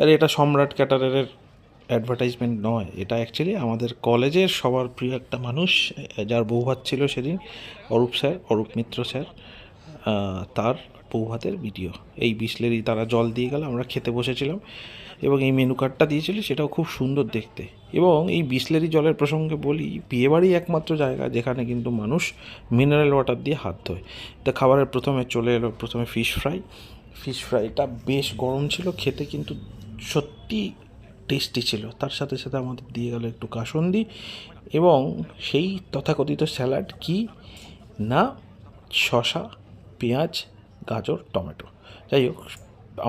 আরে এটা সম্রাট ক্যাটারের অ্যাডভার্টাইজমেন্ট নয়। এটা অ্যাকচুয়ালি আমাদের কলেজের সবার প্রিয় একটা মানুষ, যার বৌভাত ছিল সেদিন, অরূপ স্যার, অরূপ মিত্র স্যার তার বৌভাতের ভিডিও এই বিসলেরি তারা জল দিয়ে গেল, আমরা খেতে বসেছিলাম এবং এই মেনু কার্ডটা দিয়েছিল, সেটাও খুব সুন্দর দেখতে। এবং এই বিসলেরি জলের প্রসঙ্গে বলি বিয়েবাড়ি একমাত্র জায়গা যেখানে কিন্তু মানুষ মিনারেল ওয়াটার দিয়ে হাত ধোয়। তা খাবারের প্রথমে চলে এলো, প্রথমে ফিশ ফ্রাই ফিশ ফ্রাইটা বেশ গরম ছিল, খেতে কিন্তু সত্যি টেস্টি ছিল। তার সাথে সাথে আমাদের দিয়ে গেল একটু কাসন্দি এবং সেই তথাকথিত স্যালাড কি? না শশা পেঁয়াজ, গাজর, টমেটো। যাই হোক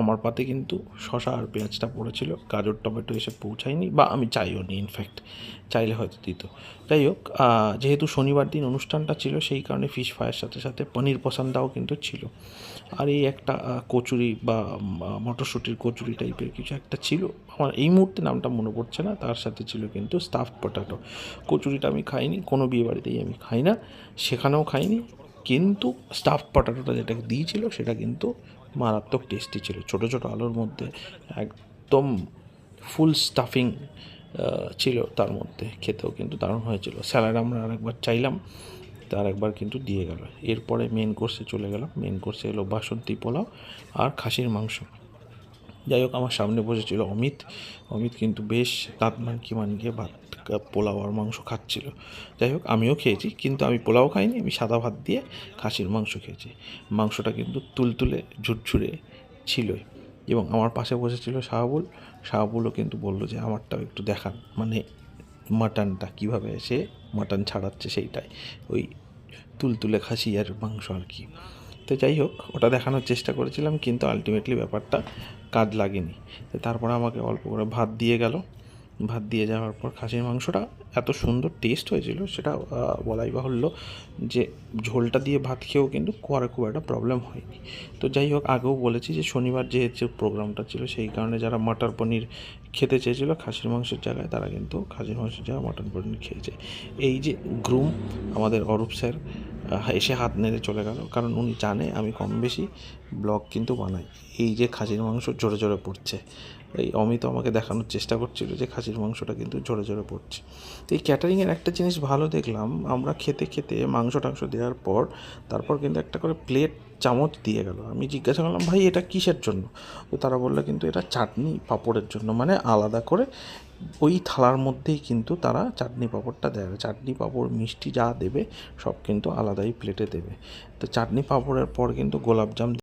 আমার পাতে কিন্তু শশা আর পেঁয়াজটা পড়েছিল, গাজর, টমেটো এসে পৌঁছায়নি বা আমি চাইও নি ইনফ্যাক্ট চাইলে হয়তো দিত। যাই হোক যেহেতু শনিবার দিন অনুষ্ঠানটা ছিল, সেই কারণে ফিশ ফ্রাইয়ের সাথে সাথে পনির পসান্দাও কিন্তু ছিল। আর এই একটা কচুরি বা মটরশুঁটির কচুরি টাইপের কিছু একটা ছিল। আমার এই মুহূর্তে নামটা মনে পড়ছে না, তার সাথে ছিল কিন্তু স্টাফ পটাটো কচুরিটা আমি খাইনি, কোনো বিয়েবাড়িতেই আমি খাই না, সেখানেও খাইনি। কিন্তু স্টাফ পটাটোটা যেটা দিয়েছিল, সেটা কিন্তু মারাত্মক টেস্টি ছিল। ছোট ছোট আলুর মধ্যে একদম ফুল স্টাফিং ছিল তার মধ্যে। খেতেও কিন্তু দারুণ হয়েছিল। স্যালাড আমরা আরেকবার চাইলাম, তার একবার কিন্তু দিয়ে গেল। এরপরে মেন কোর্সে চলে গেলাম। মেন কোর্সে এলো বাসন্তী পোলাও আর খাসির মাংস। যাই হোক, আমার সামনে বসেছিল অমিত। অমিত কিন্তু বেশ দাঁত মানকি মানকিয়ে ভাত পোলাও আর মাংস খাচ্ছিল। যাই হোক, আমিও খেয়েছি, কিন্তু আমি পোলাও খাইনি, আমি সাদা ভাত দিয়ে খাসির মাংস খেয়েছি। মাংসটা কিন্তু তুলতুলে ঝুরঝুরে ছিলই। এবং আমার পাশে বসেছিল শাহাবুল। শাহাবুলও কিন্তু বলল যে, আমারটাও একটু দেখান। মানে মাটনটা কীভাবে সে মাটন ছাড়াচ্ছে সেইটাই। ওই তুলতুলে খাসি আর মাংস আর কি। তো যাই হোক, ওটা দেখানোর চেষ্টা করেছিলাম, কিন্তু আলটিমেটলি ব্যাপারটা কাজ লাগেনি। তো তারপরে আমাকে অল্প করে ভাত দিয়ে গেল। ভাত দিয়ে যাওয়ার পর খাসির মাংসটা এত সুন্দর টেস্ট হয়েছিল, সেটা বলাই বাহুল্য যে ঝোলটা দিয়ে ভাত খেয়েও কিন্তু খুব খুব একটা প্রবলেম হয়নি। তো যাই হোক, আগেও বলেছি যে শনিবার যে প্রোগ্রামটা ছিল, সেই কারণে যারা মটর পনির খেতে চেয়েছিল খাসির মাংসের জায়গায়, তারা কিন্তু খাসির মাংসের জায়গায় মটন পনির খেয়েছে। এই যে গ্রুম আমাদের অরূপ স্যার এসে হাত নেড়ে চলে গেল। কারণ উনি জানে আমি কম বেশি ব্লগ কিন্তু বানাই। এই যে খাসির মাংস জোরে জোরে পড়ছে। এই অমিত আমাকে দেখানোর চেষ্টা করছিল যে খাসির মাংসটা কিন্তু জোরে জোরে পড়ছে। তো এই ক্যাটারিংয়ের একটা জিনিস ভালো দেখলাম। আমরা খেতে খেতে মাংস টাংস দেওয়ার পর, তারপর কিন্তু একটা করে প্লেট চামচ দিয়ে গেল। আমি জিজ্ঞাসা করলাম, ভাই, এটা কিসের জন্য? তো তারা বলল, কিন্তু এটা চাটনি পাঁপড়ের জন্য। মানে আলাদা করে ওই থালার মধ্যেই কিন্তু তারা চাটনি পাঁপড়টা দেবে চাটনি পাঁপড়, মিষ্টি যা দেবে সব কিন্তু আলাদাই প্লেটে দেবে। তো চাটনি পাঁপড়ের পর কিন্তু গোলাপজাম